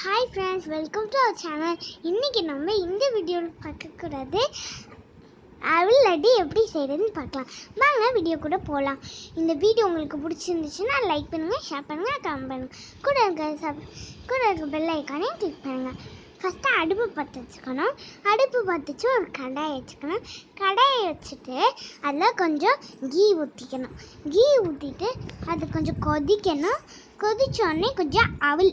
Hi friends welcome to our channel இன்றைக்கி நம்ம இந்த வீடியோவில் பார்க்கக்கூடாது. அவள் லட்டு எப்படி செய்கிறதுன்னு பார்க்கலாம். வாங்க வீடியோ கூட போகலாம் இந்த வீடியோ உங்களுக்கு பிடிச்சிருந்துச்சுன்னா லைக் பண்ணுங்கள் ஷேர் பண்ணுங்கள் கமெண்ட் பண்ணுங்கள் கூட இருக்க சப் கூட இருக்க பெல் ஐக்கானையும் கிளிக் பண்ணுங்கள் ஃபஸ்ட்டு அடுப்பு பற்ற வச்சுக்கணும். அடுப்பு பற்றிச்சு ஒரு கடாயை வச்சுக்கணும். கடாயை வச்சுட்டு அதில் கொஞ்சம் கீ ஊற்றிக்கணும் கீ ஊற்றிட்டு அது கொஞ்சம் கொதிக்கணும். கொதித்தோடனே கொஞ்சம் அவல்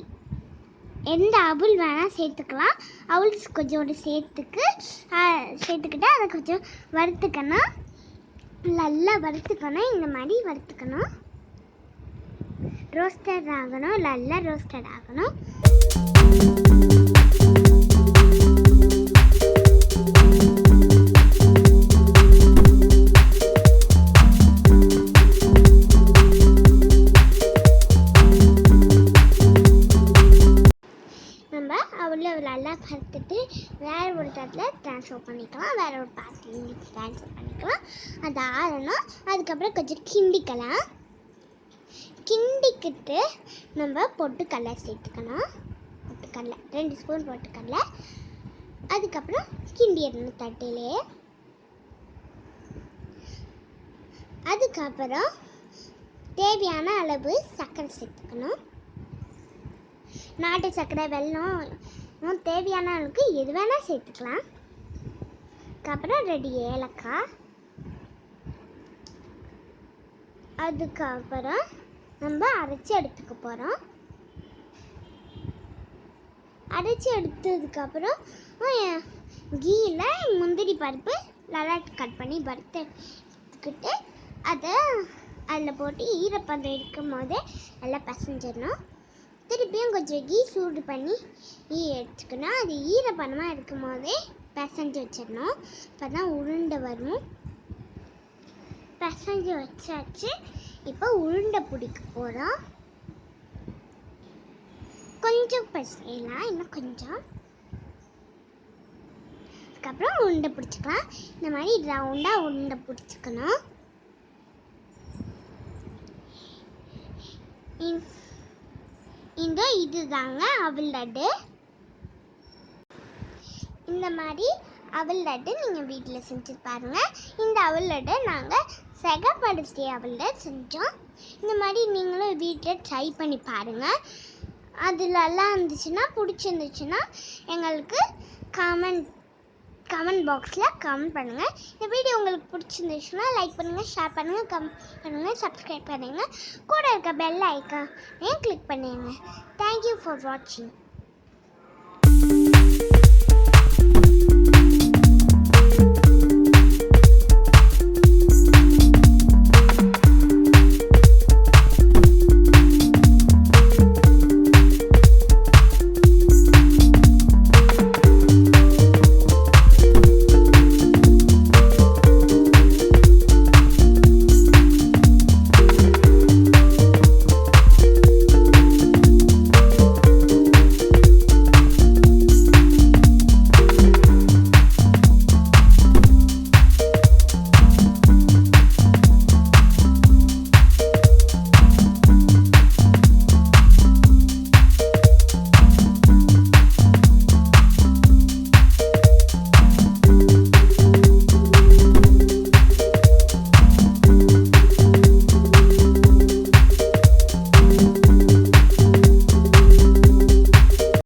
எந்த அவல் வேணால் சேர்த்துக்கலாம். அவல் கொஞ்சோண்டு சேர்த்துக்கு சேர்த்துக்கிட்டு அதை கொஞ்சம் வறுத்துக்கணும். நல்லா வறுத்துக்கணும். இந்த மாதிரி வறுத்துக்கணும். ரோஸ்டட் ஆகணும். நல்லா ரோஸ்டட் ஆகணும். நம்ம அவ்வளோ நல்லா வறுத்துட்டு ஒரு தட்டில் ட்ரான்ஸ்ஃபர் பண்ணிக்கலாம். வேறு ஒரு பாத்திரத்துக்கு ட்ரான்ஸ்ஃபர் பண்ணிக்கலாம். அது ஆறணும். அதுக்கப்புறம் கொஞ்சம் கிண்டிக்கலாம். கிண்டிக்கிட்டு நம்ம பொட்டுக்கடலை சேர்த்துக்கணும். பொட்டுக்கடலை. ரெண்டு ஸ்பூன் பொட்டுக்கடலை. அதுக்கப்புறம் கிண்டிடணும் தட்டிலே. அதுக்கப்புறம் தேவையான அளவு சர்க்கரை சேர்த்துக்கணும். நாட்டு சர்க்கரை வெல்லம் இன்னும் தேவையான அளவுக்கு எது வேணால் சேர்த்துக்கலாம். அதுக்கப்புறம் ரெடி ஏலக்காய். அதுக்கப்புறம் நம்ம அரைச்சி எடுத்துக்க போகிறோம் அரைச்சி எடுத்ததுக்கப்புறம் கீயில் முந்திரி பருப்பு நல்லா கட் பண்ணி பருத்து எடுத்துக்கிட்டு அதை அதில் போட்டு ஈரப்பதம் இருக்கும் போதே நல்லா பசஞ்சிடணும். திருப்பியும் கொஞ்சம் கீ சூடு பண்ணி ஈ எடுத்துக்கணும். அது ஈரப்பதமாக இருக்கும் போதே பிசைஞ்சு வச்சிடணும். அப்போ தான் உருண்டை வரும். பிசைஞ்சு வச்சாச்சு. இப்போ உருண்டை பிடிக்க போகிறோம் கொஞ்சம் பிசையலாம். இன்னும் கொஞ்சம். அதுக்கப்புறம் உருண்டை பிடிச்சிக்கலாம். இந்த மாதிரி ரவுண்டாக உருண்டை பிடிச்சிக்கணும். இதுதாங்க அவள் லட்டு. இந்த மாதிரி அவள் லட்டு நீங்கள் வீட்டில் செஞ்சு பாருங்க. இந்த அவள் லட்டை நாங்கள் செகப்படுத்தி அவள் லட்டு செஞ்சோம். இந்த மாதிரி நீங்களும் வீட்டில் ட்ரை பண்ணி பாருங்கள் அது நல்லா இருந்துச்சுன்னா பிடிச்சிருந்துச்சுன்னா எங்களுக்கு காமெண்ட் கமெண்ட் பாக்ஸில் கமெண்ட் பண்ணுங்கள் இந்த வீடியோ உங்களுக்கு பிடிச்சிருந்துச்சுன்னா லைக் பண்ணுங்கள் ஷேர் பண்ணுங்கள் கமெண்ட் பண்ணுங்கள் சப்ஸ்கிரைப் பண்ணுங்கள் கூட இருக்க பெல் ஐக்கானையும் கிளிக் பண்ணிடுங்க தேங்க்யூ ஃபார் வாட்சிங்